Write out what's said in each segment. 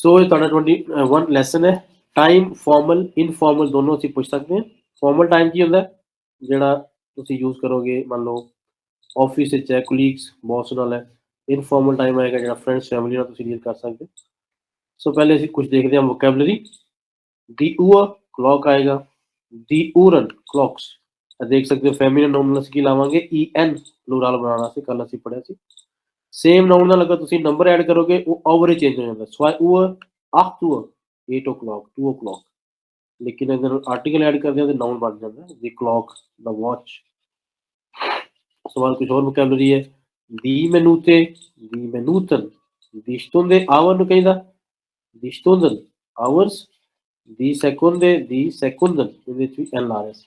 ਸੋ ਇਹ ਤੁਹਾਡਾ 21 ਲੈਸਨ ਹੈ। ਟਾਈਮ ਫਾਰਮਲ ਇਨਫਾਰਮਲ ਦੋਨੋਂ ਅਸੀਂ ਪੁੱਛ ਸਕਦੇ ਹਾਂ। ਫਾਰਮਲ ਟਾਈਮ ਕੀ ਹੁੰਦਾ? ਜਿਹੜਾ ਤੁਸੀਂ ਯੂਜ਼ ਕਰੋਗੇ, ਮੰਨ ਲਓ ਆਫਿਸ ਵਿੱਚ ਹੈ ਕੁਲੀਗਸ ਬੌਸ ਨਾਲ ਹੈ। ਇਨਫਾਰਮਲ ਟਾਈਮ ਆਏਗਾ ਜਿਹੜਾ ਫਰੈਂਡਸ ਫੈਮਿਲੀ ਨਾਲ ਤੁਸੀਂ ਡੀਲ ਕਰ ਸਕਦੇ ਹੋ। ਸੋ ਪਹਿਲੇ ਅਸੀਂ ਕੁਝ ਦੇਖਦੇ ਹਾਂ ਵੋਕੈਬਲਰੀ ਦੀ ਊਅਰ ਕਲੌਕ ਆਏਗਾ। ਦੀ ਊਰਨ ਕਲੌਕਸ ਦੇਖ ਸਕਦੇ ਹੋ ਫੈਮਿਲੀ ਨਾਉਨ ਨਾਲ ਅਸੀਂ ਕੀ ਲਾਵਾਂਗੇ? ਈ ਐਨ ਪਲੂਰਲ ਬਣਾਉਣਾ ਸੀ ਕੱਲ ਅਸੀਂ ਪੜਿਆ ਸੀ। ਸੇਮ ਨਾਉਨ ਨਾਲ ਅਗਰ ਤੁਸੀਂ ਨੰਬਰ ਐਡ ਕਰੋਗੇ, ਉਹ ਓਵਰ ਚੇਂਜ ਹੋ ਜਾਂਦਾ। ਸੋ ਊਅਰ 8 ਊਅਰ 8 o'clock 2 o'clock ਲੇਕਿਨ ਅਗਰ ਆਰਟੀਕਲ ਐਡ ਕਰਦੇ ਹਾਂ ਤੇ ਨਾਉਨ ਬਣ ਜਾਂਦਾ। ਦੀ ਕਲੌਕ ਦਾ ਵਾਚ ਸਵਾਲ ਕੁਝ ਹੋਰ ਵੋਕੈਬਲਰੀ ਹੈ। ਦੀ ਮਨੂਤੇ ਦੀ ਮਨੂਤਨ ਦੀ ਸtunde ਆਵਰ ਨੂੰ ਕਹਿੰਦਾ। ਦੀ stunden hours ਦੀ seconde ਦੀ। sekunden ਇਹਦੇ ਵਿੱਚ ਵੀ ਐਨ ਆ ਰਿਹਾ ਸੀ।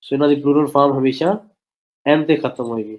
ਸੋ ਇਹਨਾਂ ਦੀ ਪਲੂਰਲ ਫਾਰਮ ਹਮੇਸ਼ਾ ਐਨ ਤੇ ਖਤਮ ਹੋਏਗੀ।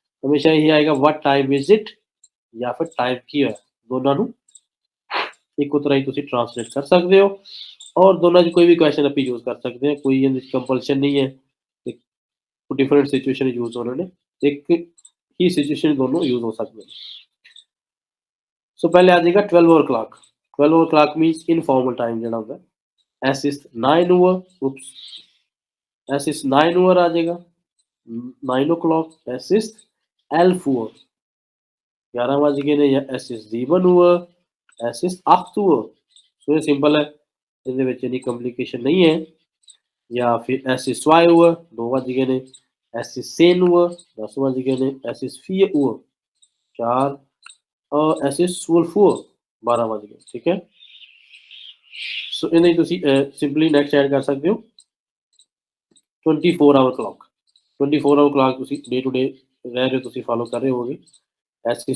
ہمیشہ یہ آئے گا وٹ ٹائم از اٹ یا پھر ٹائم کی ہے۔ دونوں ایک طرح ہی تھی ٹرانسلیٹ کر سکتے ہو۔ اور دونوں کوئی بھی کوشچن آپ یوز کر سکتے ہیں۔ کوئی کمپلشن نہیں ہے۔ ڈفرینٹ سچویشن یوز ہونے نے ایک ہی سچویشن دونوں یوز ہو سکتے ہیں۔ سو پہلے آ جائے گا twelve hour clock twelve hour clock means informal time جڑا ہوتا ہے۔ As is nine hour as is nine hour آ جائے گا۔ Nine o'clock as is الف هو گیارہ واجگے نے یا ایسس زیبن ہوا ایسس اخت ہوا۔ سو یہ سمپل ہے، اس دے وچ کمپلیکیشن نہیں ہے۔ یا پھر ایس سوائے ہوا، دو واجگے نے ایسس سین ہوا، دس واجگے نے ایسس فی ہوا۔ چار اور ایس سولف ہوا، بارہ گئے۔ ٹھیک ہے؟ سو یہ تسی سمپلی نیکسٹ ایڈ کر سکتے ہو۔ 24 hour clock 24 hour clock day to day follow کر رہے ہو سکتے ایس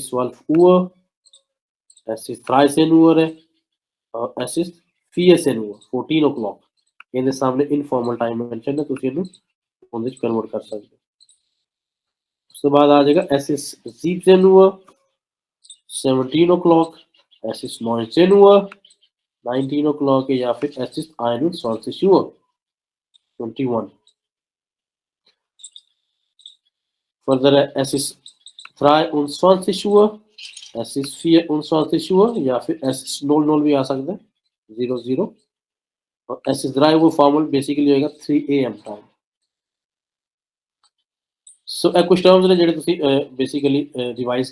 ایس زی سیونٹی ایس ایس مال سینٹین او کلاک یا فردر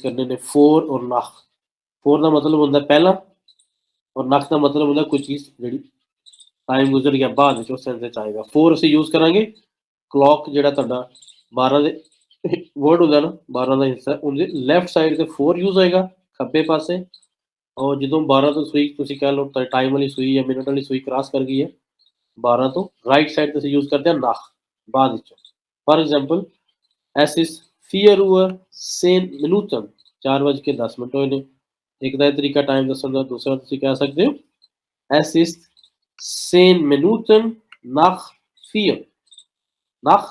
کرنے فور کا مطلب ہوں پہلے اور نکھ کا مطلب ہوں کچھ چیز ٹائم گزر گیا فورز کر کے کلوک جا بارہ ورڈ ہوگا نا بارہ کا حصہ لیفٹ سائڈ سے فور یوز ہوئے گا خبر پسے اور جدو بارہ تو سوئی کہہ لو ٹائم والی سوئی والی سوئی کراس کر گئی ہے بارہ تو رائٹ سائڈ یوز کرتے ہیں ناک بعد فار ایگزامپل ایس فیئر چار بج کے دس منٹ ہوئے ایک دری کا ٹائم دس دوسرا کہہ سکتے ہو ایس سین فیئر نکھ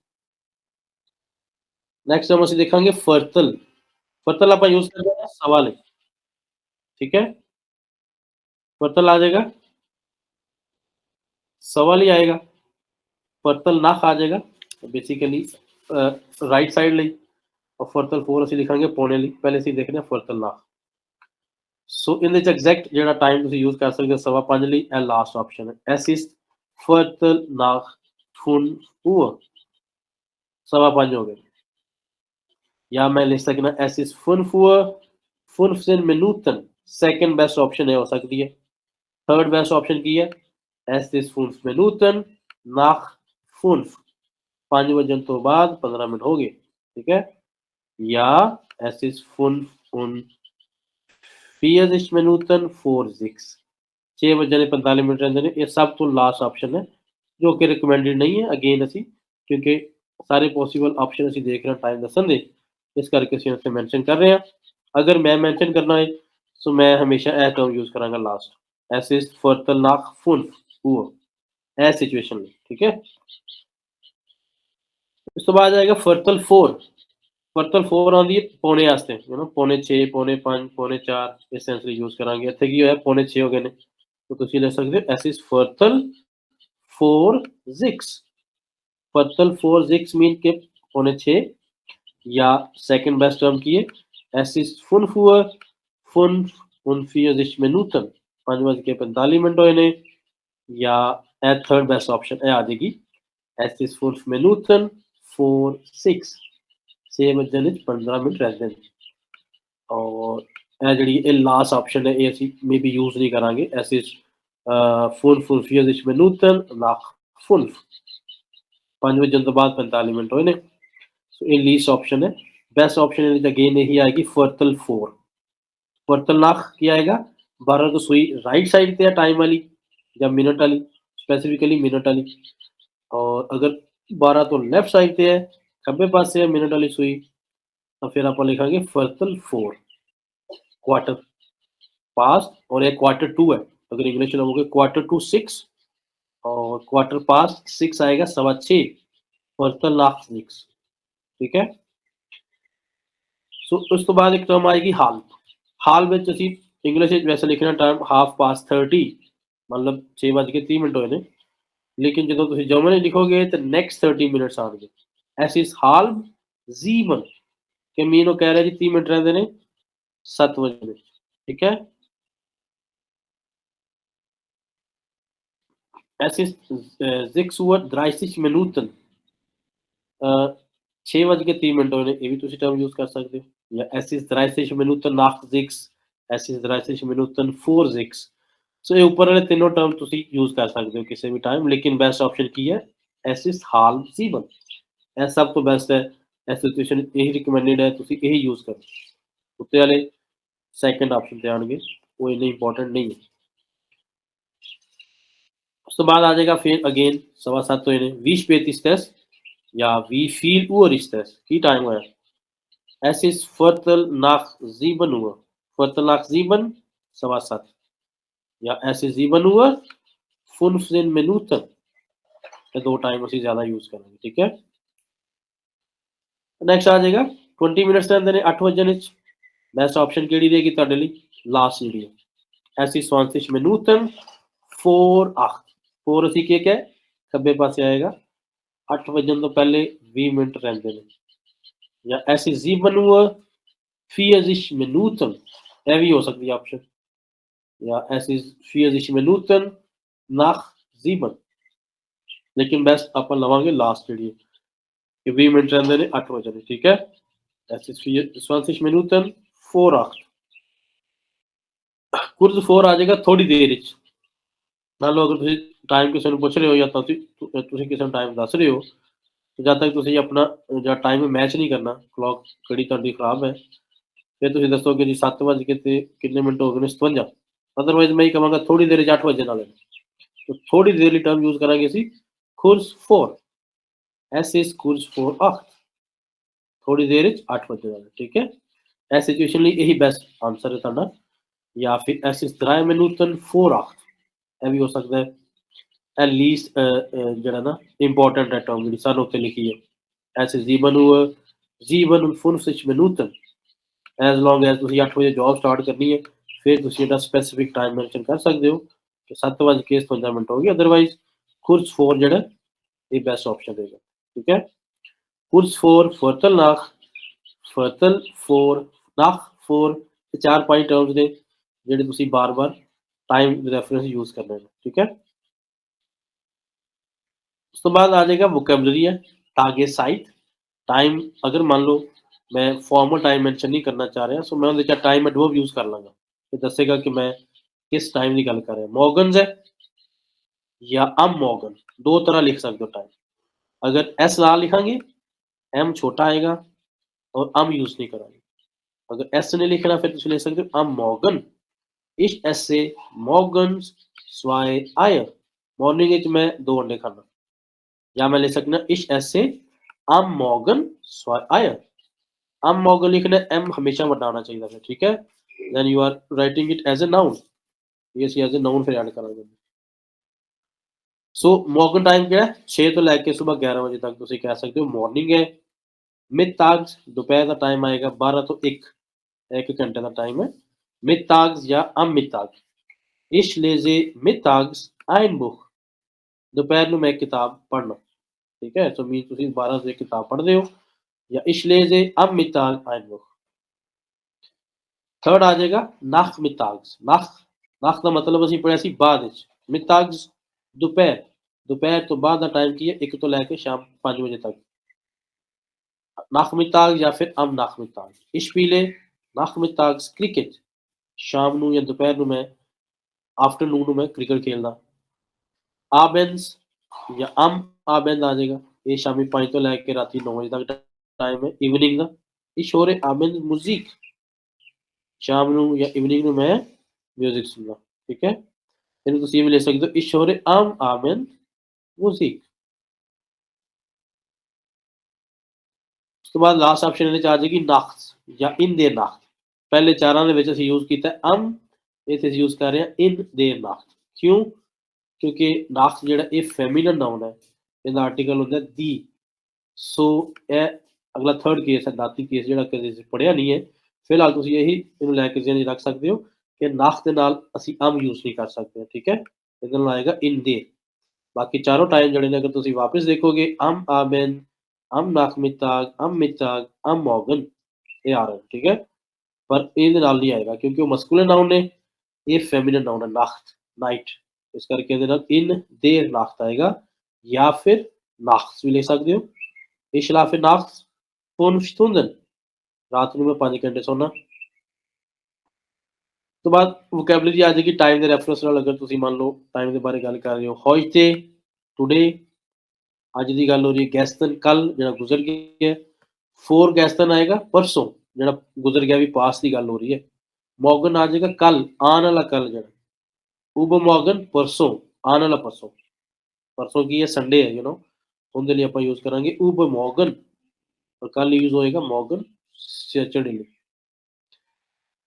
نیکسٹ ہم اسے دیکھیں گے فرتل۔ فرتل آپ یوز کر رہے ہیں، سوال ہے۔ ٹھیک ہے؟ فرتل آ جائے گا۔ سوال ہی آئے گا۔ فرتل ناخ آ جائے گا۔ بیسیکلی رائٹ سائڈ لی۔ اور فرتل فور اسی لکھیں گے پونے لی۔ پہلے اسی دیکھنے فرتل ناخ سو ان دس ایگزیکٹ جڑا ٹائم تسی یوز کر سکتے سوا پانچ لی۔ اے لاسٹ آپشن ہے۔ ایسسٹ فرتل ناخ فون ہوا۔ سوا پانچ ہو گئے۔ یا میں لکھ سکنا ایسس فنف فنفسن منوتن، سیکنڈ بیسٹ آپشن ہے، ہو سکتی ہے۔ تھرڈ بیسٹ آپشن کی ہے ایسس فنف منوتن، ناخ فنف پانچ وجن تو بعد پندرہ منٹ ہو گئے، ٹھیک ہے؟ یا ایسس فنف ان فیزش منوتن، فور سکس چھ وجن یعنی پنتالی منٹ رہتے یہ سب تو لاسٹ آپشن ہے، جو کہ ریکمینڈڈ نہیں ہے۔ اگین اسی، کیونکہ سارے پوسیبل آپشن اسی دیکھ رہے ٹائم دسن دے۔ اس کر کے اسی مینشن کر رہے ہیں۔ اگر میں مینشن کرنا ہے، تو میں ہمیشہ اے ٹرم یوز کراں گا لاسٹ ایس از فرتل ناک فن وہ اے سچویشن میں، ٹھیک ہے؟ اس تو بعد آئے گا فرتل فور۔ فرتل فور آندی ہے پونے واسطے ہے نا پونے 6 پونے 5 پونے 4 اس سینس یوز کران گے ایتھے کی ہویا پونے 6 ہو گئے نے۔ تو تسی لکھ سکتے ہو ایس از فرتل فور زکس۔ فرتل فور زکس مین کے پونے 6 یا سیکنڈ بیسٹ ٹرم کی ہے۔ ایس از فن فور فن فن فیزش منوتن پانچ بج کے پینتالیس منٹ ہوئے نے یا اے تھرڈ بیسٹ آپشن اے آ جائے گی ایس از فور منوتن فور، سکس۔ چھ بجے پندرہ منٹ رہتے ہیں اور اے جڑی اے لاسٹ آپشن ہے یہ اسی میں بھی یوز نہیں کریں گے۔ ایس از فون فون فیزش منوتن لاکھ فن۔ پانچ بجے تو بعد پینتالیس منٹ ہوئے نے سو یہ لیسٹ آپشن ہے. بیسٹ آپشن اگین یہی آئے گی فرتل فور فرتل لاکھ کیا آئے گا. بارہ تو سوئی رائٹ سائڈ تے ہے ٹائم والی یا منٹ والی اسپیسیفکلی منٹ والی. اور اگر بارہ تو لیفٹ سائڈ تے ہے کھبے پاس سے ہے منٹ والی سوئی، تو پھر آپ لکھا گے فرتل فور کوارٹر پاس اور ایک کوارٹر ٹو ہے۔ اگر انگلش میں ہوگا کوارٹر ٹو سکس اور کوارٹر پاس سکس آئے گا، سوا چھ۔ فرتل لاکھ سکس اس بعد ایک ٹرم آئے گی ہال حال انگلش ویسے لکھنا ٹرمپ ہاف پاس تھرٹی مطلب چھ بج کے تیٹ ہوئے لیکن جب جرمنی لکھو گے تو نیکسٹ تھرٹی منٹس آپ زیبن کہہ رہے جی تی منٹ رہتے ہیں سات بجے ٹھیک ہے؟ چھ بج کے تیٹ ہو سکتے یہی یوز کرے سیکنڈ آپشن آنگے وہ نہیں اس بعد آ جائے گا اگین سوا سات ہو پینتیس اس تیس یا وی فیل اوور اس تیس کی ٹائم ہے؟ ایسس فرتل ناخ زیبن ہوا۔ فرتل ناخ زیبن سوا سات۔ یا ایسے زیبن ہوا۔ فنفزن منوتن یہ دو ٹائم اسی زیادہ یوز کریں گے، ٹھیک ہے؟ نیکسٹ آ جائے گا۔ 20 منٹس کے اندر 8 بجے نے بیسٹ آپشن کیڑی دے گی تہاڈے لئی لاسٹ جڑی ہے ایسی 20 منوتن۔ فور اخ فور اسی کے کیا ہے؟ کھبے پاسے آئے گا۔ 8 بجے تو پہلے 20 منٹ رہندے نے۔ یا ایسی زیبن ہوا فی ازش منوتن، یہ بھی ہو سکتی ہے یا ایسی فیزش منوتن، ناخ زیبن لیکن بیسٹ آپ لواں گے لاسٹ جڑی کہ 20 منٹ رہندے نے 8 بجے ٹھیک ہے؟ ایسی فیزش منوتن، فور آخ کرز فور آ جائے گا تھوڑی دیر وچ۔ مان لو اگر تسی ٹائم کسی نے پوچھ رہے ہو یا تسی تسی کسی نے ٹائم دس رہے ہو تو جب تک تسی اپنا جا ٹائم میچ نہیں کرنا کلاک کڑی تہاڈی خراب ہے پھر تسی دسو کہ جی 7 بج کے تے کتنے منٹ ہو گئے 57 ادروائز میں یہ کہاں گا تھوڑی دیر اٹھ بجے نہ لینا تو تھوڑی دیر ٹرم یوز کریں گے اسی خرس فور ایس از خرس فور اخ تھوڑی دیر اٹھ بجے نہ ٹھیک ہے ایس سچویشن لی یہی بیسٹ آنسر ہے تھا یا پھر ایس از درائے منوتن فور اخ یہ بھی ہو سکتا ہے ایٹ لیسٹ uh, uh, جڑا نا امپورٹنٹ ہے ٹرم جڑی سن اتنے لکھی ہے. ایس زیبن ہوا، زیبن فن سچ منوتن. ایز لانگ ایز تسی 8 بجے جاب سٹارٹ کرنی ہے، پھر تسی دا سپیسیفک ٹائم مینشن کر سکتے ہو کہ 7 بج کے 55 منٹ ہوگی. ادروائز کورس 4 جڑا، یہ بیسٹ آپشن دے گا. ٹھیک ہے؟ کورس 4 فرتل ناخ فرتل 4 ناخ 4 چار پانچ ٹرمز نے جڑے تسی بار بار ٹائم ریفرنس یوز کرنا ہے ٹھیک ہے؟ اس تو بعد آ جائے گا ووکیبلری ہے، تاکہ سائٹ ٹائم اگر مان لو میں فارمل ٹائم مینشن نہیں کرنا چاہ رہا سو میں دیکھا ٹائم ایڈورب یوز کر لوں گا۔ یہ دسے گا کہ میں کس ٹائم کی گل کر رہا موگنز ہے یا ام موگن دو طرح لکھ سکتے ہو ٹائم اگر ایس لال لکھیں گے ایم چھوٹا آئے گا اور ام یوز نہیں کریں گے۔ اگر ایس نہیں لکھنا پھر تم لے سکتے ہو ام مورگن اس ایس سے مورگنز سوائے آئر مارننگ میں دو انڈے کھانا۔ یا میں لکھ سکنا اش ایس ام موگن آیا ام موگن لکھنا ایم ہمیشہ بڑا چاہیے تھا، ٹھیک ہے؟ Then you are writing it as a noun یہ سی ایز اے ناؤن پھر ایڈ کرا دیں سو موگن ٹائم کیا ہے؟ چھ تو لے کے صبح گیارہ بجے تک تھی کہہ سکتے ہو مارننگ ہے۔ مڈ تاگز دوپہر کا ٹائم آئے گا، بارہ تو ایک ایک گھنٹے کا ٹائم ہے۔ مڈ تاگز یا ام مڈ تاگز اش لیزے مڈ تاگز آئن بخ ਦੁਪਹਿਰ ਨੂੰ ਮੈਂ ਕਿਤਾਬ ਪੜ੍ਹਨਾ ਠੀਕ ਹੈ ਸੋ ਮੀਨ ਤੁਸੀਂ 12 ਵਜੇ ਕਿਤਾਬ ਪੜ੍ਹਦੇ ਹੋ ਜਾਂ ਇਸ਼ ਲੇਜ਼ੇ ਅਮ ਮਿਤਾਗ ein ਬੁੱਕ ਥਰਡ ਆ ਜਾਏਗਾ ਨਖ ਮਿਤਾਗਸ ਨਖ ਨਖ ਦਾ ਮਤਲਬ ਅਸੀਂ ਪੜਿਆ ਸੀ ਬਾਅਦ ਵਿੱਚ ਮਿਤਾਗਸ ਦੁਪਹਿਰ ਦੁਪਹਿਰ ਤੋਂ ਬਾਅਦ ਦਾ ਟਾਈਮ ਕੀ ਹੈ 1 ਤੋਂ ਲੈ ਕੇ ਸ਼ਾਮ 5 ਵਜੇ ਤੱਕ nachmittag ਜਾਂ ਫਿਰ am nachmittag ich spiele nachmittags cricket ਸ਼ਾਮ ਨੂੰ ਜਾਂ ਦੁਪਹਿਰ ਨੂੰ ਮੈਂ ਆਫਟਰਨੂਨ ਨੂੰ ਮੈਂ ਕ੍ਰਿਕਟ ਖੇਲਦਾ abends ਜਾਂ am abend ਆ ਜਾਏਗਾ ਇਹ ਸ਼ਾਮੀ 5 ਤੋਂ ਲੈ ਕੇ ਰਾਤੀ 9 ਵਜੇ ਤੱਕ ਟਾਈਮ ਹੈ ਇਵਨਿੰਗ ਦਾ ich höre abends Musik ਸ਼ਾਮ ਨੂੰ ਜਾਂ ਇਵਨਿੰਗ ਨੂੰ ਮੈਂ 뮤직 ਸੁਣਦਾ ਠੀਕ ਹੈ ਇਹਨੂੰ ਤੁਸੀਂ ਇਹ ਵੀ ਲੈ ਸਕਦੇ ਹੋ ich höre am abend Musik ਉਸ ਤੋਂ ਬਾਅਦ ਲਾਸਟ ਆਪਸ਼ਨ ਇਹਦੇ ਚ ਆ ਜਾਏਗੀ ਨਾਖਤ ਜਾਂ ਇਨ ਦੇ ਨਾਖਤ ਪਹਿਲੇ ਚਾਰਾਂ ਦੇ ਵਿੱਚ ਅਸੀਂ ਯੂਜ਼ ਕੀਤਾ ਅਮ ਇੱਥੇ ਅਸੀਂ ਯੂਜ਼ ਕਰ ਰਹੇ ਹਾਂ ਇਨ ਦੇ ਨਾਖਤ ਕਿਉਂ ਕਿਉਂਕਿ ਨਾਖਤ ਜਿਹੜਾ ਇਹ ਫੈਮਿਨਨ ਨਾਉਨ ਹੈ ਇਹਦਾ ਆਰਟੀਕਲ ਹੁੰਦਾ ਦੀ ਸੋ ਇਹ ਅਗਲਾ ਥਰਡ ਕੇਸ ਹੈ ਦਾਤੀ ਕੇਸ ਜਿਹੜਾ ਕਦੇ ਅਸੀਂ ਪੜਿਆ ਨਹੀਂ ਹੈ ਫਿਲਹਾਲ ਤੁਸੀਂ ਇਹੀ ਇਹਨੂੰ ਲੈ ਕੇ ਜ਼ਿਹਨ 'ਚ ਰੱਖ ਸਕਦੇ ਹੋ ਕਿ ਨਾਖਤ ਦੇ ਨਾਲ ਅਸੀਂ ਅਮ ਯੂਜ਼ ਨਹੀਂ ਕਰ ਸਕਦੇ ਠੀਕ ਹੈ ਇਹਦੇ ਨਾਲ ਆਏਗਾ ਇਨ ਦੇ ਬਾਕੀ ਚਾਰੋਂ ਟਾਈਮ ਜਿਹੜੇ ਨੇ ਅਗਰ ਤੁਸੀਂ ਵਾਪਸ ਦੇਖੋਗੇ ਅਮ ਆਬਨ am Nachmittag, am Mittag, am Morgen ਇਹ ਆ ਰਹੇ ਨੇ, ਠੀਕ ਹੈ ਪਰ ਇਹਦੇ ਨਾਲ ਨਹੀਂ ਆਏਗਾ ਕਿਉਂਕਿ ਉਹ ਮਸਕੂਲਨ ਨਾਉਨ ਨੇ ਇਹ ਫੈਮਿਨਨ ਨਾਉਨ ਹੈ ਨਾਖਤ ਨਾਈਟ ਇਸ ਕਰਕੇ ਇਹਦੇ ਨਾਲ ਇਨ ਦੇਰ ਨਾਖਤ ਆਏਗਾ ਜਾਂ ਫਿਰ ਨਾਖਸ ਵੀ ਲੈ ਸਕਦੇ ਹੋ। ਇਹ ਸ਼ਲਾਫੇ ਨਾਖਤ fünf ਰਾਤ ਨੂੰ ਮੈਂ 5 ਘੰਟੇ ਸੌਣਾ ਤੋਂ ਬਾਅਦ ਵੋਕੈਬਲਰੀ ਆ ਜਾਏਗੀ ਟਾਈਮ ਦੇ ਰੈਫਰੈਂਸ ਨਾਲ, ਅਗਰ ਤੁਸੀਂ ਮੰਨ ਲਓ ਟਾਈਮ ਦੇ ਬਾਰੇ ਗੱਲ ਕਰ ਰਹੇ ਹੋ। heute today, ਅੱਜ ਦੀ ਗੱਲ ਹੋ ਰਹੀ ਹੈ ਗੈਸਟਨ ਕੱਲ ਜਿਹੜਾ ਗੁਜ਼ਰ ਗਿਆ ਫੋਰ ਗੈਸਟਨ ਆਏਗਾ, ਪਰਸੋਂ ਜਿਹੜਾ ਗੁਜ਼ਰ ਗਿਆ ਵੀ ਪਾਸ ਦੀ ਗੱਲ ਹੋ ਰਹੀ ਹੈ। ਮੌਗਨ ਆ ਜਾਏਗਾ, ਕੱਲ ਆਉਣ ਵਾਲਾ ਕੱਲ ਜਿਹੜਾ। اوباماگن پرسوں آنے والا پرسوں پرسوں کی یہ سنڈے ہے یو نو ان کے اپنا یوز کریں گے اوباماگن اور کل یوز ہوئے گا ماگن سیچرڈے لیے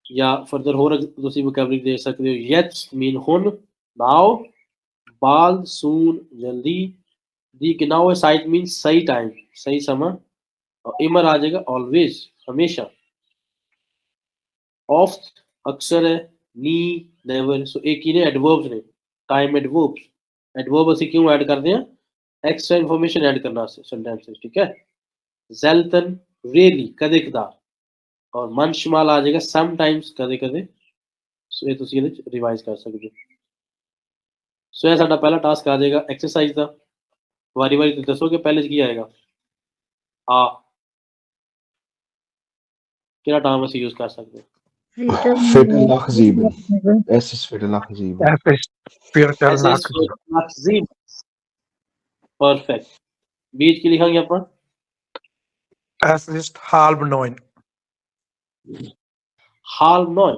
یا فردر ہور دوسری وکیبلری دیکھ سکتے ہو یٹس مین ہن ناؤ بال سون جلدی دی کہ ناؤ سائٹ مین صحیح ٹائم صحیح سماں اور امر آ جائے گا آلویز ہمیشہ آفت اکثر ہے نی نیور سو ایک ہی نے ایڈوربز نے ٹائم ایڈوربز ایڈورب اسی کیوں ایڈ کرتے ہیں ایکسٹرا انفارمیشن ایڈ کرنا سے سنٹائم سے ٹھیک ہے زیلتن ریلی کدے کدار اور من شمال آ جائے گا سم ٹائمز کدے کدے سو یہ تسی ریوائز کر سکتے سو یہ ساڈا پہلا ٹاسک آ جائے گا ایکسرسائز دا واری واری تو دسو کہ پہلے کی آئے گا آ کہڑا ٹام اسی یوز کر سکتے Viertel nach sieben. Es ist Viertel nach sieben. Es ist Viertel nach sieben. Perfekt. Wie ist gelegen, Japan? Es ist halb neun. Halb neun.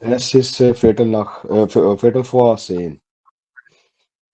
Es ist äh, Viertel nach äh, äh, Viertel vor zehn.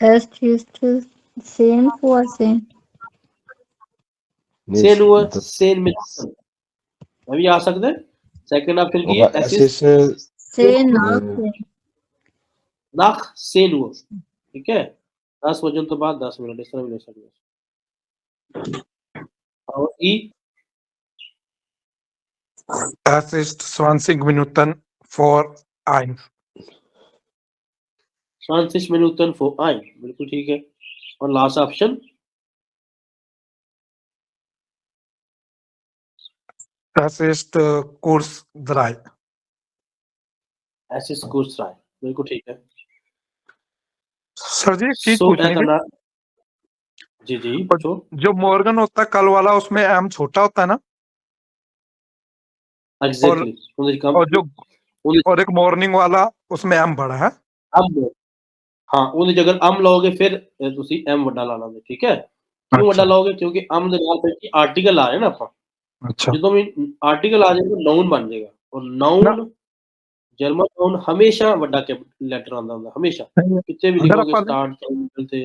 Erst ist es 10 vor 10. 10 Uhr, 10 mit. Wie ich auch sagte, Second Apfel geht. Es ist 10 nach 10 Uhr. Okay? Das war schon zu bad, das war schon zu bad. Aber ich. Das ist 20 Minuten vor 1. فرانسس مینوتن فو آئن بالکل ٹھیک ہے۔ اور last option ایسسٹ کورس درائے ایسسٹ کورس درائے بالکل ٹھیک ہے۔ سر جی،, جی جی جی جو مورگن ہوتا ہے کل والا اس میں ایم چھوٹا ہوتا ہے نا؟ اور جو اور ایک مورننگ والا اس میں ایم بڑا ہے۔ ਹਾਂ ਉਹਦੇ ਜਗਰ ਅਮ ਲਾਓਗੇ ਫਿਰ ਤੁਸੀਂ ਐਮ ਵੱਡਾ ਲਾ ਲਾਂਗੇ ਠੀਕ ਹੈ? ਕਿਉਂ ਵੱਡਾ ਲਾਓਗੇ? ਕਿਉਂਕਿ ਅਮ ਦੇ ਨਾਲ ਫਿਰ ਆਰਟੀਕਲ ਆ ਰਿਹਾ ਨਾ ਆਪਾਂ। ਅੱਛਾ। ਜਦੋਂ ਵੀ ਆਰਟੀਕਲ ਆ ਜਾਏਗਾ ਨਾਉਨ ਬਣ ਜਾਏਗਾ। ਔਰ ਨਾਉਨ ਜਰਮਨ ਨਾਉਨ ਹਮੇਸ਼ਾ ਵੱਡਾ ਲੈਟਰ ਆਉਂਦਾ ਹੁੰਦਾ ਹਮੇਸ਼ਾ। ਕਿਤੇ ਵੀ ਲਿਖੋਗੇ ਸਟਾਰਟ ਤੋਂ ਤੇ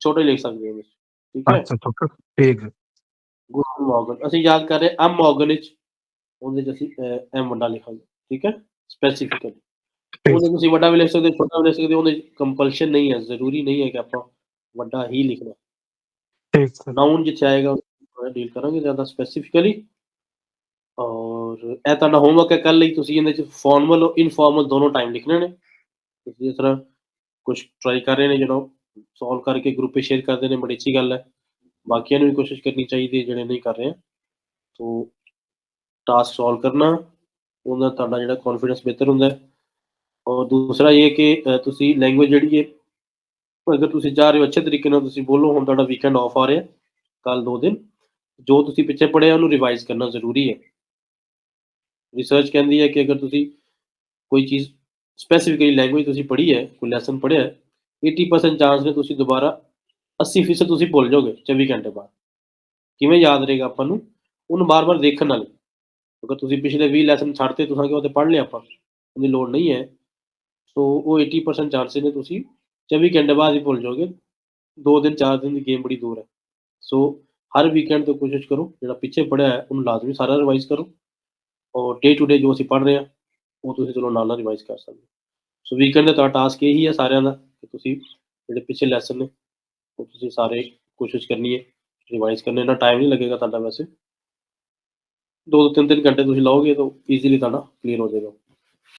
ਛੋਟੇ ਲਿਖ ਸਕਦੇ ਹੋ। ਅਸੀਂ ਯਾਦ ਕਰ ਰਹੇ ਐਮ ਮੋਰਗਨਿਚ ਉਹਦੇ ਜਿਸ ਐਮ ਵੱਡਾ ਲਿਖਾਂਗੇ ਠੀਕ ਹੈ ਸਪੈਸੀਫਿਕਲੀ ਉਹਦੇ ਤੁਸੀਂ ਵੱਡਾ ਵੀ ਲਿਖ ਸਕਦੇ ਛੋਟਾ ਵੀ ਲਿਖ ਸਕਦੇ ਉਹਦੇ ਕੰਪਲਸ਼ਨ ਨਹੀਂ ਹੈ ਜ਼ਰੂਰੀ ਨਹੀਂ ਹੈ ਕਿ ਆਪਾਂ ਵੱਡਾ ਹੀ ਲਿਖਣਾ ਠੀਕ ਸਰ ਨਾਉਨ ਜਿੱਥੇ ਆਏਗਾ ਡੀਲ ਕਰਾਂਗੇ ਜ਼ਿਆਦਾ ਸਪੈਸੀਫਿਕਲੀ ਔਰ ਇਹ ਤਾਂ ਨਾ ਹੋਮਵਰਕ ਹੈ ਕੱਲ ਲਈ ਤੁਸੀਂ ਇਹਦੇ ਚ ਫਾਰਮਲ ਇਨਫਾਰਮਲ ਦੋਨੋਂ ਟਾਈਮ ਲਿਖਣੇ ਨੇ ਤੁਸੀਂ ਇਸ ਤਰ੍ਹਾਂ ਕੁਝ ਟਰਾਈ ਕਰ ਰਹੇ ਨੇ ਜਦੋਂ ਸੋਲਵ ਕਰਕੇ ਗਰੁੱਪ 'ਤੇ ਸ਼ੇਅਰ ਕਰਦੇ ਨੇ, ਬੜੀ ਅੱਛੀ ਗੱਲ ਹੈ। ਬਾਕੀਆਂ ਨੂੰ ਵੀ ਕੋਸ਼ਿਸ਼ ਕਰਨੀ ਚਾਹੀਦੀ ਹੈ, ਜਿਹੜੇ ਨਹੀਂ ਕਰ ਰਹੇ ਸੋ ਟਾਸਕ ਸੋਲਵ ਕਰਨਾ, ਉਹਦਾ ਤੁਹਾਡਾ ਜਿਹੜਾ ਕੌਨਫੀਡੈਂਸ ਬਿਹਤਰ ਹੁੰਦਾ ਹੈ। ਔਰ ਦੂਸਰਾ ਇਹ ਕਿ ਤੁਸੀਂ ਲੈਂਗੁਏਜ ਜਿਹੜੀ ਹੈ, ਅਗਰ ਤੁਸੀਂ ਚਾਹ ਰਹੇ ਹੋ ਅੱਛੇ ਤਰੀਕੇ ਨਾਲ, ਤੁਸੀਂ ਬੋਲੋ, ਹੁਣ ਤੁਹਾਡਾ ਵੀਕਐਂਡ ਆਫ ਆ ਰਿਹਾ ਕੱਲ ਦੋ ਦਿਨ। ਜੋ ਤੁਸੀਂ ਪਿੱਛੇ ਪੜ੍ਹਿਆ, ਉਹਨੂੰ ਰਿਵਾਈਜ਼ ਕਰਨਾ ਜ਼ਰੂਰੀ ਹੈ। ਰਿਸਰਚ ਕਹਿੰਦੀ ਹੈ ਕਿ ਅਗਰ ਤੁਸੀਂ ਕੋਈ ਚੀਜ਼ ਸਪੈਸੀਫਿਕਲੀ ਲੈਂਗੁਏਜ ਤੁਸੀਂ ਪੜ੍ਹੀ ਹੈ, ਕੋਈ ਲੈਸਨ ਪੜ੍ਹਿਆ ਹੈ 80% ਚਾਂਸ ਨੇ ਤੁਸੀਂ ਦੁਬਾਰਾ 80% ਤੁਸੀਂ ਭੁੱਲ ਜਾਓਗੇ 24 ਘੰਟੇ ਬਾਅਦ। ਕਿਵੇਂ ਯਾਦ ਰਹੇਗਾ ਆਪਾਂ ਨੂੰ? ਉਹਨੂੰ ਬਾਰ-ਬਾਰ ਦੇਖਣ ਨਾਲ। ਅਗਰ ਤੁਸੀਂ ਪਿਛਲੇ 20 ਲੈਸਨ ਛੱਡਤੇ, ਤੁਸੀਂ ਕਿ ਉਹ ਤੇ ਪੜ੍ਹ ਲਿਆ ਆਪਾਂ, ਉਹਦੀ ਲੋੜ ਨਹੀਂ ਹੈ। ਸੋ ਉਹ 80% ਚਾਂਸਸ ਨੇ ਤੁਸੀਂ 24 ਘੰਟੇ ਬਾਅਦ ਹੀ ਭੁੱਲ ਜਾਓਗੇ। ਦੋ ਦਿਨ, ਚਾਰ ਦਿਨ ਦੀ ਗੇਮ ਬੜੀ ਦੂਰ ਹੈ। ਸੋ ਹਰ ਵੀਕਐਂਡ ਤੋਂ ਕੋਸ਼ਿਸ਼ ਕਰੋ, ਜਿਹੜਾ ਪਿੱਛੇ ਪੜਿਆ ਹੈ, ਉਹਨੂੰ ਲਾਜ਼ਮੀ ਸਾਰਾ ਰਿਵਾਈਜ਼ ਕਰੋ। ਔਰ ਡੇ ਟੂ ਡੇ ਜੋ ਅਸੀਂ ਪੜ੍ਹ ਰਹੇ ਹਾਂ, ਉਹ ਤੁਸੀਂ ਚਲੋ ਨਾਲ ਨਾਲ ਰਿਵਾਈਜ਼ ਕਰ ਸਕਦੇ ਹੋ। ਸੋ ਵੀਕਐਂਡ ਦਾ ਤੁਹਾਡਾ ਟਾਸਕ ਇਹੀ ਹੈ ਸਾਰਿਆਂ ਦਾ ਕਿ ਤੁਸੀਂ ਜਿਹੜੇ ਪਿਛਲੇ ਲੈਸਨ ਨੇ ਉਹ ਤੁਸੀਂ ਸਾਰੇ ਕੋਸ਼ਿਸ਼ ਕਰਨੀ ਹੈ ਰਿਵਾਈਜ਼ ਕਰਨੇ ਨਾਲ ਟਾਈਮ ਨਹੀਂ ਲੱਗੇਗਾ ਤੁਹਾਡਾ ਵੈਸੇ ਦੋ ਤੋਂ ਤਿੰਨ ਤਿੰਨ ਘੰਟੇ ਤੁਸੀਂ ਲਾਓਗੇ ਤਾਂ ਈਜ਼ੀਲੀ ਤੁਹਾਡਾ ਕਲੀਅਰ ਹੋ ਜਾਏਗਾ